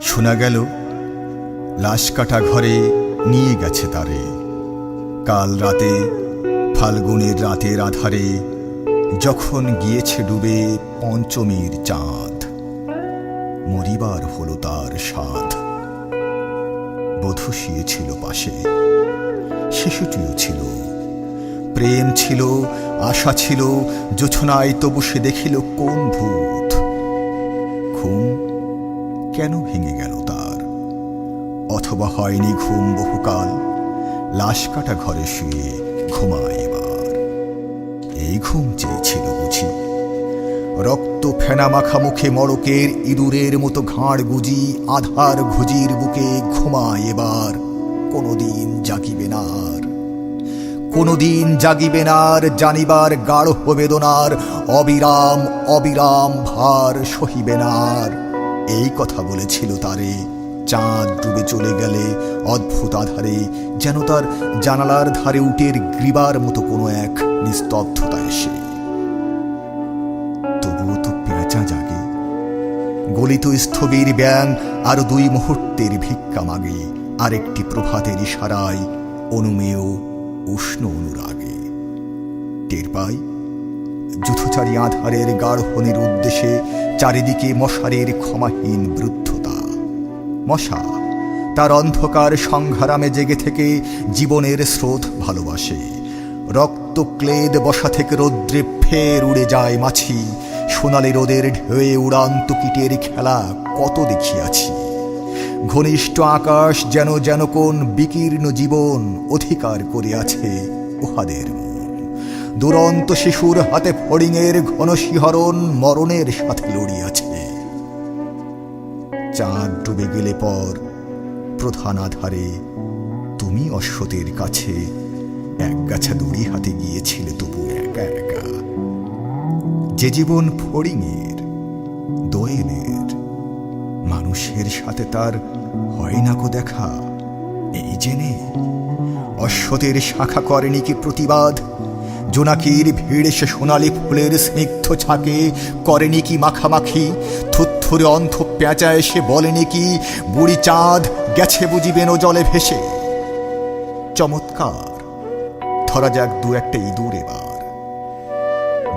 শোনা গেল, লাশ কাটা ঘরে নিয়ে গেছে তারে। কাল রাতে ফাল্গুনের রাতের আধারে যখন গিয়েছে ডুবে পঞ্চমীর চাঁদ, মরিবার হলো তার সাধ বধূ শুয়েছিল পাশে, শিশুটিও ছিল। প্রেম ছিল, আশা ছিল, জোছনায় তবু সে দেখিল কোন ভূত। কেন ভেঙে গেল তার? অথবা হয়নি ঘুম বহুকাল? লাশ কাটা ঘরে শুয়ে ঘুমায় এবার। এই ঘুম চেয়েছিল বুঝি। রক্ত ফেনা মাখা মুখে মড়কের ইঁদুরের মতো ঘাড় গুজি আধার ঘুজির বুকে ঘুমায় এবার। কোনোদিন জাগিবে না আর। কোনোদিন জাগিবে না আর জানিবার গাঢ় বেদনার অবিরাম অবিরাম ভার সহিবে না আর। এই কথা বলেছিল তারে। চাঁদ ডুবে চলে গেলে অদ্ভুত আধারে যেন তার জানালার ধারে উটের গ্রীবার মতো কোনো এক নিস্তব্ধতা এসে। তবুও তো পেঁচা জাগে। গলিত স্থবির ব্যাং আরও দুই মুহূর্তের ভিক্ষা মাগে। আরেকটি প্রভাতের ইশারায় অনুমেয় উষ্ণ অনুরাগে। টের পাই যুথচারী আধারের গাঢ়নের উদ্দেশ্যে চারিদিকে মশারের ক্ষমাহীন বৃদ্ধতা। মশা, তার অন্ধকার সংঘারামে জেগে থেকে জীবনের স্রোত ভালোবাসে। রক্ত ক্লেদ বসা থেকে রৌদ্রে ফের উড়ে যায় মাছি। সোনালি রোদের ঢেউয়ে উড়ান্ত কীটের খেলা কত দেখিয়াছি। ঘনিষ্ঠ আকাশ যেন যেন কোন বিকীর্ণ জীবন অধিকার করিয়াছে উহাদের দুরন্ত শিশুর হাতে ফড়িংয়ের ঘন শিহরণ মরণের সাথে লড়িয়াছে। চাঁদ ডুবে গেলে পর প্রধান আধারে তুমি অশ্বতের কাছে এক গাছা দড়ি হাতে গিয়েছিলে তবু একা একা। যে জীবন ফড়িংয়ের দোয়েলের, মানুষের সাথে তার হয় না কো দেখা, এই জেনে অশ্বতের শাখা করেনি কি প্রতিবাদ? জোনাকির ভিড় সে সোনালি ফুলের স্নিগ্ধ ছাকে করেনি কি মাখামাখি? থুত্থুরে অন্ধ পেঁচা এসে বলেনি কি, বুড়ি চাঁদ গেছে বুঝিবেন ও জলে ভেসে। চমৎকার। ধরা যাক দু একটা ইঁদুর এবার।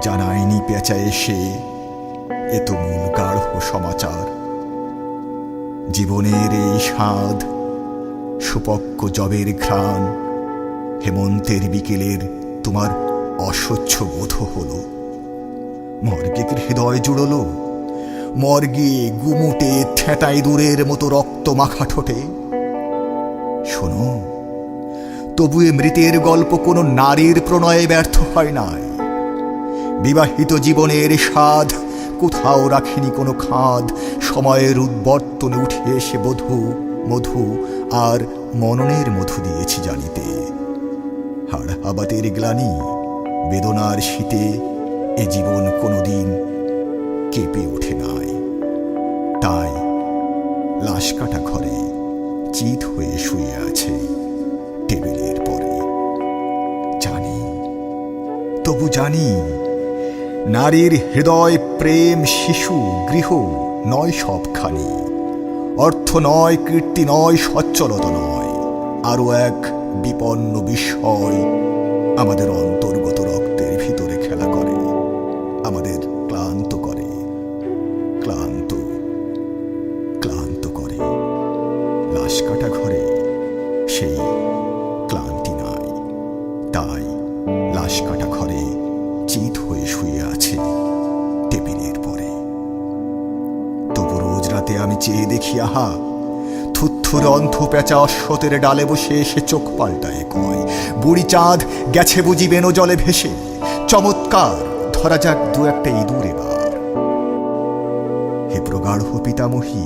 জানায়নি পেঁচা এসে এ তো মূল গাঢ় সমাচার। জীবনের এই স্বাদ, সুপক্ক জবের ঘ্রাণ, হেমন্তের বিকেলের তোমার অস্বচ্ছ বোধ হল। মর্গে কি হৃদয় জুড়ল। মর্গে গুমুটে ঠেটাই দূরের মতো রক্ত মাখা ঠোঁটে। শোনো তবু এ মৃতের গল্প কোনো নারীর প্রণয়ে ব্যর্থ হয় নাই। বিবাহিত জীবনের স্বাদ কোথাও রাখিনি কোনো খাদ। সময়ের উদ্বর্তনে উঠে এসে বধূ, মধু আর মননের মধু দিয়েছি জানিতে হাড়হাবাতের গ্লানি বেদনার শীতে এ জীবন কোনোদিন কেঁপে ওঠে নাই। তাই লাশ কাটা ঘরে চিত হয়ে শুয়ে আছে টেবিলের পরে। জানি, তবু জানি, নারীর হৃদয় প্রেম, শিশু, গৃহ নয় সবখানি। অর্থ নয়, কীর্তি নয়, সচ্ছলতা নয়। আরও এক বিপন্ন বিস্ময় আমাদের লাশ কাটা ঘরে, সেই ক্লান্তি নাই। তাই লাশ কাটা ঘরে চিত হয়ে শুয়ে আছে টেবিলের পরে। তবু রোজ রাতে আমি চেয়ে দেখি, আহা থুত্থুর অন্ধ পেঁচা অশ্বতের ডালে বসে এসে চোখ পাল্টায় কয় বুড়ি চাঁদ গেছে বুঝি বেনো জলে ভেসে। চমৎকার, ধরা যাক দু একটা ইঁদুর এবার। হে প্রগাঢ় পিতামহী